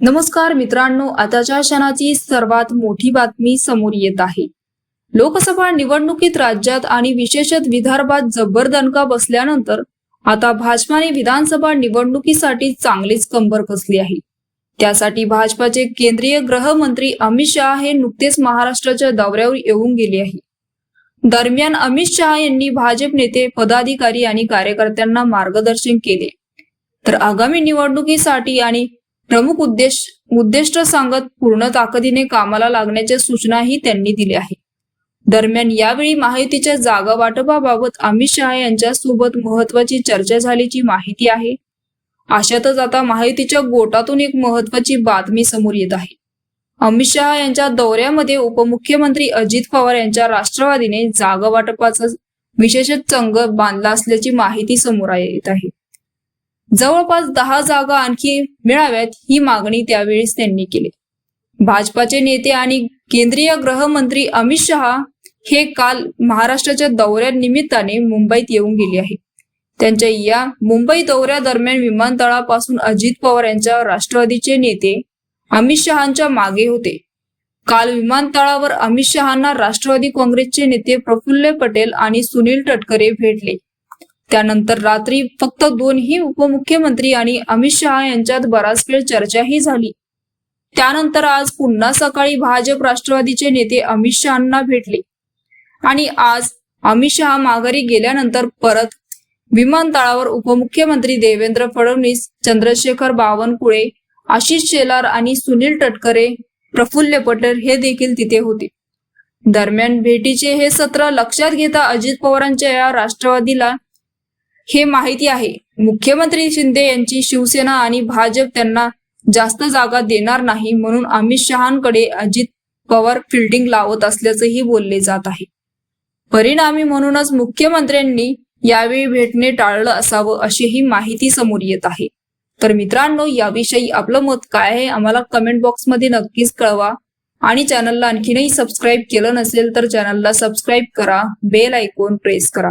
नमस्कार मित्रांनो आताच्या क्षणाची सर्वात मोठी बातमी समोर येत आहे. लोकसभा निवडणुकीत राज्यात आणि विशेषत विदर्भात जब्बर दणका बसल्यानंतर आता भाजपाने विधानसभा निवडणुकीसाठी चांगलीच कंबर कसली आहे. त्यासाठी भाजपाचे केंद्रीय गृहमंत्री अमित शहा हे नुकतेच महाराष्ट्राच्या दौऱ्यावर येऊन गेले आहे. दरम्यान अमित शहा यांनी भाजप नेते पदाधिकारी आणि कार्यकर्त्यांना मार्गदर्शन केले. तर आगामी निवडणुकीसाठी आणि प्रमुख उद्देश उद्दिष्ट सांगत पूर्ण ताकदीने कामाला लागण्याच्या सूचनाही त्यांनी दिल्या आहे दरम्यान यावेळी माहितीच्या जागा वाटपाबाबत अमित शहा यांच्या सोबत महत्वाची चर्चा झाल्याची माहिती आहे. अशातच आता माहितीच्या गोटातून एक महत्वाची बातमी समोर येत आहे. अमित शहा यांच्या दौऱ्यामध्ये उपमुख्यमंत्री अजित पवार यांच्या राष्ट्रवादीने जागा वाटपाचा विशेष चंग बांधला असल्याची माहिती समोर येत आहे. जवळपास दहा जागा आणखी मिळाव्यात ही मागणी त्यावेळेस त्यांनी केली. भाजपाचे नेते आणि केंद्रीय गृहमंत्री अमित शहा हे काल महाराष्ट्राच्या दौऱ्या निमित्ताने मुंबईत येऊन गेले आहे त्यांच्या या मुंबई दौऱ्या दरम्यान विमानतळापासून अजित पवार यांच्या राष्ट्रवादीचे नेते अमित शहांच्या मागे होते. काल विमानतळावर अमित शहांना राष्ट्रवादी काँग्रेसचे नेते प्रफुल्ल पटेल आणि सुनील तटकरे भेटले. त्यानंतर रात्री फक्त दोन्ही उपमुख्यमंत्री आणि अमित शहा यांच्यात बराच वेळ चर्चाही झाली. त्यानंतर आज पुन्हा सकाळी भाजप राष्ट्रवादीचे नेते अमित शहांना भेटले. आणि आज अमित शहा माघारी गेल्यानंतर परत विमानतळावर उपमुख्यमंत्री देवेंद्र फडणवीस चंद्रशेखर बावनकुळे आशिष शेलार आणि सुनील तटकरे प्रफुल्ल पटेल हे देखील तिथे होते. दरम्यान भेटीचे हे सत्र लक्षात घेता अजित पवारांच्या या राष्ट्रवादीला हे माहिती आहे. मुख्यमंत्री शिंदे यांची शिवसेना आणि भाजप त्यांना जास्त जागा देणार नाही म्हणून अमित शहांकडे अजित पवार फिल्डिंग लावत असल्याचंही बोलले जात आहे. परिणामी म्हणूनच मुख्यमंत्र्यांनी यावेळी भेटणे टाळलं असावं अशीही माहिती समोर येत आहे. तर मित्रांनो याविषयी आपलं मत काय आहे आम्हाला कमेंट बॉक्समध्ये नक्कीच कळवा आणि चॅनलला आणखीनही सबस्क्राईब केलं नसेल तर चॅनलला सबस्क्राईब करा बेल आयकॉन प्रेस करा.